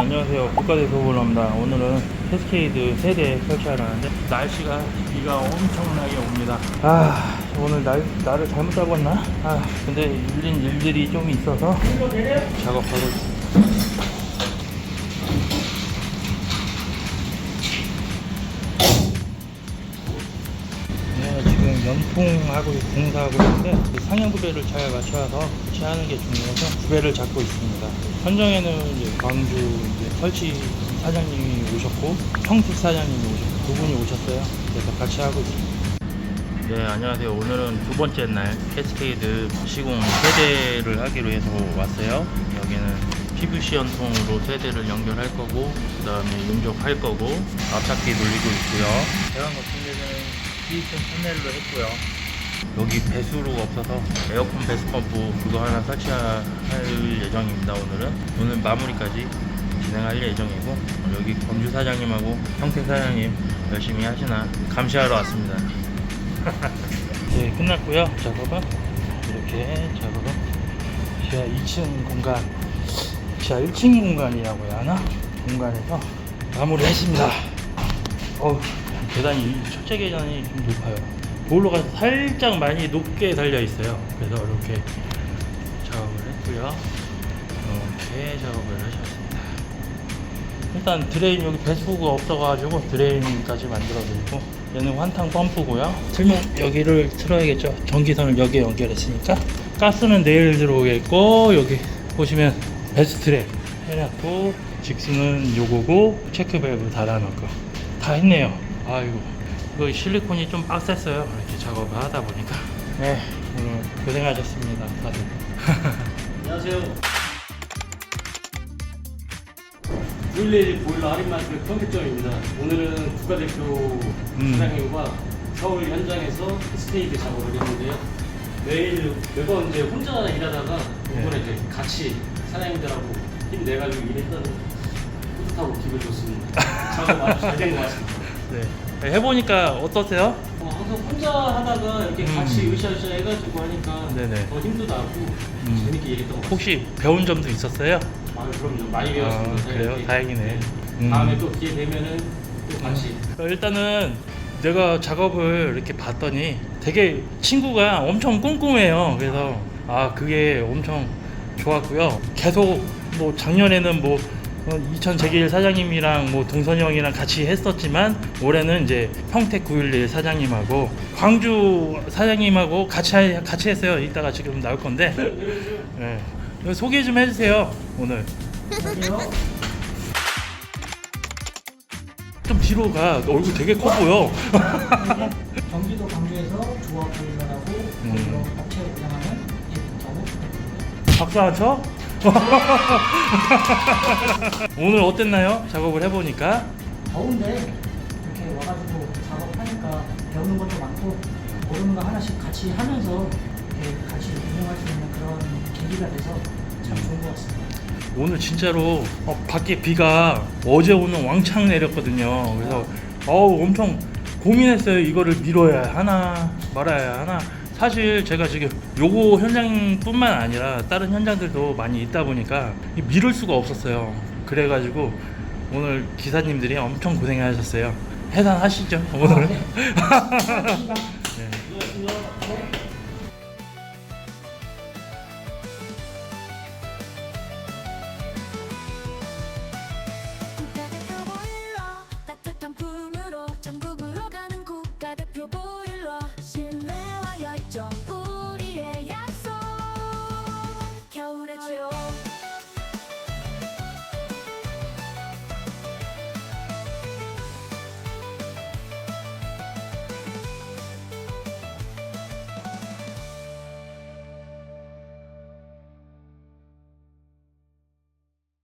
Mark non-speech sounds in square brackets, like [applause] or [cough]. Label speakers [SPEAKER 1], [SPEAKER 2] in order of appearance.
[SPEAKER 1] 안녕하세요. 국가대표 올라옵니다. 오늘은 캐스케이드 세대 설치하러 하는데 날씨가 비가 엄청나게 옵니다. 아 오늘 날 날을 잘못 잡았나? 아 근데 일린 일들이 좀 있어서 작업하고 있습니다. 연풍하고 공사하고 있는데 그 상향 구배를 잘 맞춰서 설치하는 게 중요해서 구배를 잡고 있습니다. 현장에는 이제 광주 이제 설치 사장님이 오셨고 평택 사장님이 오셨고 두 분이 오셨어요. 그래서 같이 하고 있습니다. 네, 안녕하세요. 오늘은 두 번째 날 캐스케이드 시공 세대를 하기로 해서 왔어요. 여기는 PVC 연통으로 세대를 연결할 거고, 그 다음에 용접할 거고, 앞잡기 돌리고 있고요. 대왕 같은 데는 시스템 판넬로 했고요. 여기 배수로가 없어서 에어컨 배수 펌프 그거 하나 설치할 예정입니다. 오늘은 오늘 마무리까지 진행할 예정이고 여기 건주 사장님하고 평택 사장님 열심히 하시나 감시하러 왔습니다. [laughs] 네, 끝났고요. 작업은 이렇게 작업은 지하 2층 공간, 지하 1층 공간이라고 해야 하나? 공간에서 마무리했습니다. 어우, 계단이 첫째 계단이 좀 높아요. 보일러가 살짝 많이 높게 달려 있어요. 그래서 이렇게 작업을 했고요. 이렇게 작업을 하셨습니다. 일단 드레인 여기 배수구가 없어가지고 드레인까지 만들어드리고 얘는 환탕 펌프고요. 틀면 여기를 틀어야겠죠. 전기선을 여기에 연결했으니까 가스는 내일 들어오겠고 여기 보시면 베스트랩 해놨고 직수는 요거고 체크 밸브 달아놓고 다 했네요. 아이고 이거 실리콘이 좀 빡셌어요. 이렇게 작업을 하다 보니까 네 오늘 고생하셨습니다 다들. [laughs]
[SPEAKER 2] 안녕하세요. 911 보일러 할인마트 평택점입니다. 오늘은 국가대표
[SPEAKER 1] 음.
[SPEAKER 2] 사장님과 서울 현장에서 스테이드 작업을 했는데요. 매일 매번 이제 혼자 일하다가 이번에
[SPEAKER 1] 네.
[SPEAKER 2] 이제 같이 사장님들하고 힘내가지고 일했던 뿌듯하고 기분 좋습니다. 작업 아주 잘된것 같습니다.
[SPEAKER 1] 네 해보니까 어떠세요?
[SPEAKER 2] 어, 항상 혼자 하다가 이렇게
[SPEAKER 1] 음.
[SPEAKER 2] 같이 으쌰으쌰 해가지고 하니까
[SPEAKER 1] 네네.
[SPEAKER 2] 더 힘도 나고
[SPEAKER 1] 음.
[SPEAKER 2] 재밌게 일했던 것 같습니다.
[SPEAKER 1] 혹시 배운 점도 있었어요?
[SPEAKER 2] 아, 그럼요. 많이 배웠습니다.
[SPEAKER 1] 아, 그래요?
[SPEAKER 2] 사장님께.
[SPEAKER 1] 다행이네. 음.
[SPEAKER 2] 다음에 또 기회 되면은 또 같이
[SPEAKER 1] 어, 일단은 내가 작업을 이렇게 봤더니 되게 친구가 엄청 꼼꼼해요. 그래서 아 그게 엄청 좋았고요. 계속 뭐 작년에는 뭐 이천 제길 사장님이랑 뭐 동선이 형이랑 같이 했었지만 올해는 이제 평택 911 사장님하고 광주 사장님하고 같이 하- 같이 했어요. 이따가 지금 나올 건데 네. 소개 좀 해주세요 오늘. 좀 뒤로 가. 얼굴 되게 커 보여.
[SPEAKER 3] 경기도 광주에서 조합 보일러라고
[SPEAKER 1] 음.
[SPEAKER 3] 업체 운영하는
[SPEAKER 1] 박수 안 쳐? [laughs] 오늘 어땠나요? 작업을 해보니까.
[SPEAKER 3] 더운데 이렇게 와가지고 작업하니까 배우는 것도 많고 모르는 거 하나씩 같이 하면서 이렇게 같이 운영할 수 있는 그런 계기가 돼서 참 좋은 것 같습니다.
[SPEAKER 1] 오늘 진짜로 어, 밖에 비가 어제 오늘 왕창 내렸거든요. 그래서 어우 엄청 고민했어요. 이거를 밀어야 하나 말아야 하나. 사실 제가 지금 요거 현장뿐만 아니라 다른 현장들도 많이 있다 보니까 이 미룰 수가 없었어요. 그래가지고 오늘 기사님들이 엄청 고생하셨어요. 해산하시죠 오늘. 네.
[SPEAKER 4] 국가대표 보일러 따뜻한 품으로 전국으로